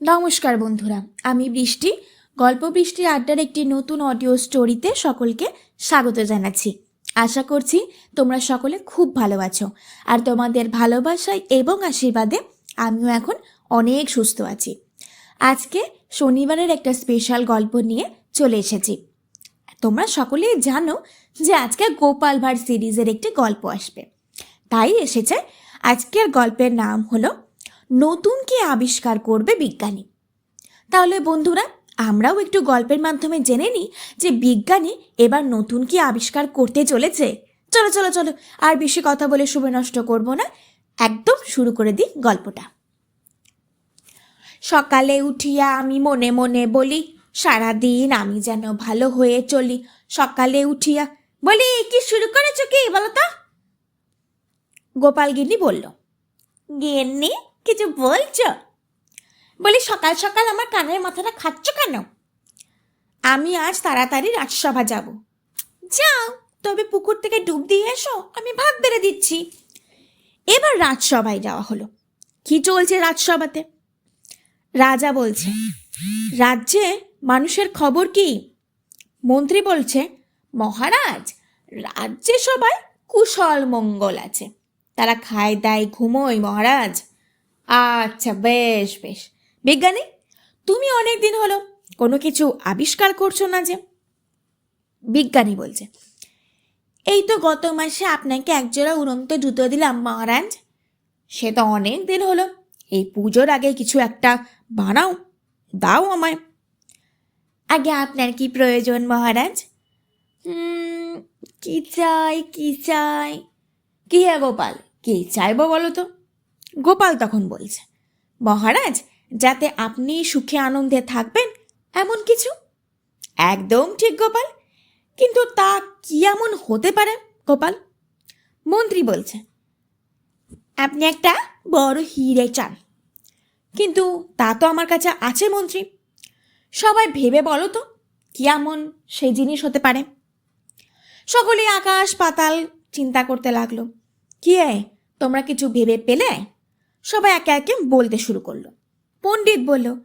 নমস্কার বন্ধুরা, আমি বৃষ্টি। গল্প বৃষ্টির আড্ডার একটি নতুন অডিও স্টোরিতে সকলকে স্বাগত জানাচ্ছি। আশা করছি তোমরা সকলে খুব ভালো আছো। আর তোমাদের ভালোবাসায় এবং আশীর্বাদে আমিও এখন অনেক সুস্থ আছি। আজকে শনিবারের একটা স্পেশাল গল্প নিয়ে চলে এসেছি। তোমরা সকলেই জানো যে আজকে গোপাল ভাঁড় সিরিজের একটি গল্প আসবে। তাই এসেছে আজকের গল্পের নাম হলো নতুন কি আবিষ্কার করবে বিজ্ঞানী? তাহলে বন্ধুরা, আমরাও একটু গল্পের মাধ্যমে জেনে নিই যে বিজ্ঞানী এবার নতুন কি আবিষ্কার করতে চলেছে। চলো চলো চলো, আর বেশি কথা বলে শুভ নষ্ট করব না। একদম শুরু করে দিই গল্পটা। সকালে উঠিয়া আমি মনে মনে বলি, সারাদিন আমি যেন ভালো হয়ে চলি। সকালে উঠিয়া বলি, কি শুরু করেছ কি বলো তো? গোপাল গিন্নি বলল, গিন্নি কিছু বলছ? বলি সকাল সকাল আমার কানের মাথাটা খাচ্ছ কেন? আমি আজ তাড়াতাড়ি রাজসভা যাব। যাও, তবে পুকুর থেকে ডুব দিয়ে এসো, আমি ভাত বেড়ে দিচ্ছি। এবার রাজসভায় যাওয়া হলো। কি চলছে রাজসভাতে? রাজা বলছে, রাজ্যে মানুষের খবর কি? মন্ত্রী বলছে, মহারাজ, রাজ্যে সবাই কুশল মঙ্গল আছে। তারা খায়, দায়, ঘুমোয় মহারাজ। আচ্ছা বেশ বেশ। বিজ্ঞানী, তুমি অনেক দিন হলো কোনো কিছু আবিষ্কার করছ না যে? বিজ্ঞানী বলছে, এই তো গত মাসে আপনাকে একজোড়া উড়ন্ত জুতো দিলাম, মহারাজ। সে তো অনেক দিন হলো। এই পুজোর আগে কিছু একটা বানাও, দাও আমায়। আগে আপনার কি প্রয়োজন, মহারাজ? কি চাই কি চাই? কি হ্যাঁ গোপাল, কি চাইব বলো তো? গোপাল তখন বলছে, মহারাজ, যাতে আপনি সুখে আনন্দে থাকবেন, এমন কিছু? একদম ঠিক গোপাল। কিন্তু তা কি এমন হতে পারে, গোপাল? মন্ত্রী বলছে, আপনি একটা বড় হিরে চান। কিন্তু তা তো আমার কাছে আছে, মন্ত্রী। সবাই ভেবে বলো তো, কি এমন সেই জিনিস হতে পারে? সকলে আকাশ পাতাল চিন্তা করতে লাগল, কি তোমরা কিছু ভেবে পেলে? সবাই একে একে বলতে শুরু করল। পণ্ডিত বলল,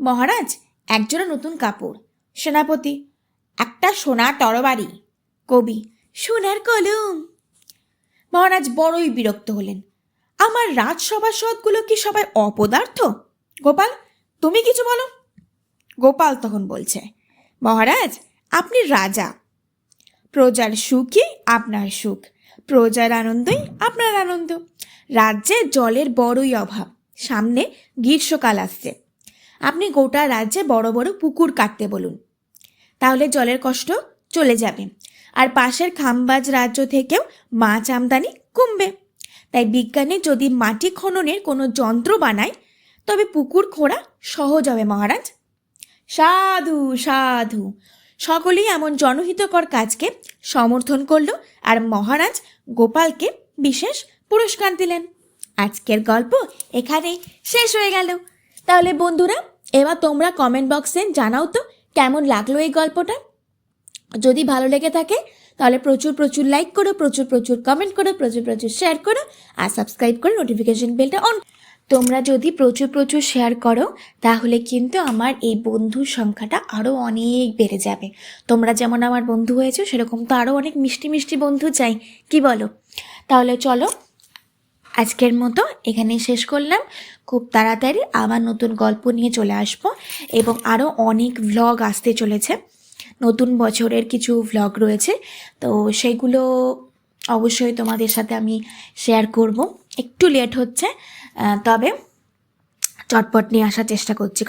মহারাজ, একজোড়া নতুন কাপড়। সেনাপতি, একটা সোনার তরবারি। কবি, সোনার কলম। মহারাজ বড়ই বিরক্ত হলেন। আমার রাজসভা সদগুলো কি সবাই অপদার্থ? গোপাল, তুমি কিছু বলো? গোপাল তখন বলছে, মহারাজ, আপনি রাজা। প্রজার সুখই আপনার সুখ। প্রজার আনন্দই আপনার আনন্দ। রাজ্যে জলের বড়ই অভাব। সামনে গ্রীষ্মকাল আসছে। আপনি গোটা রাজ্যে বড় বড় পুকুর কাটতে বলুন। তাহলে জলের কষ্ট চলে যাবে। আর পাশের খামবাজ রাজ্য থেকেও মাছ আমদানি কমবে। তাই বিজ্ঞানী যদি মাটি খননের কোনো যন্ত্র বানায়, তবে পুকুর খোঁড়া সহজ হবে মহারাজ। সাধু সাধু। সকলেই এমন জনহিতকর কাজকে সমর্থন করল আর মহারাজ গোপালকে বিশেষ পুরস্কার দিলেন। আজকের গল্প এখানেই শেষ হয়ে গেল। তাহলে বন্ধুরা, এবার তোমরা কমেন্ট বক্সে জানাও তো কেমন লাগল এই গল্পটা। যদি ভালো লেগে থাকে, তাহলে প্রচুর প্রচুর লাইক করো, প্রচুর প্রচুর কমেন্ট করো, প্রচুর প্রচুর শেয়ার করো, আর সাবস্ক্রাইব করে নোটিফিকেশন বেলটা অন তোমরা যদি প্রচুর প্রচুর শেয়ার করো, তাহলে কিন্তু আমার এই বন্ধুর সংখ্যাটা আরও অনেক বেড়ে যাবে। তোমরা যেমন আমার বন্ধু হয়েছো, সেরকম তো আরও অনেক মিষ্টি মিষ্টি বন্ধু চাই, কি বলো? তাহলে চলো আজকের মতো এখানেই শেষ করলাম। খুব তাড়াতাড়ি আবার নতুন গল্প নিয়ে চলে আসব এবং আরও অনেক ভ্লগ আসতে চলেছে। নতুন বছরের কিছু ভ্লগ রয়েছে। তো সেগুলো অবশ্যই তোমাদের সাথে আমি শেয়ার করব। একটু লেট হচ্ছে তবে চটপট নিয়ে আসার চেষ্টা করছি। কারণ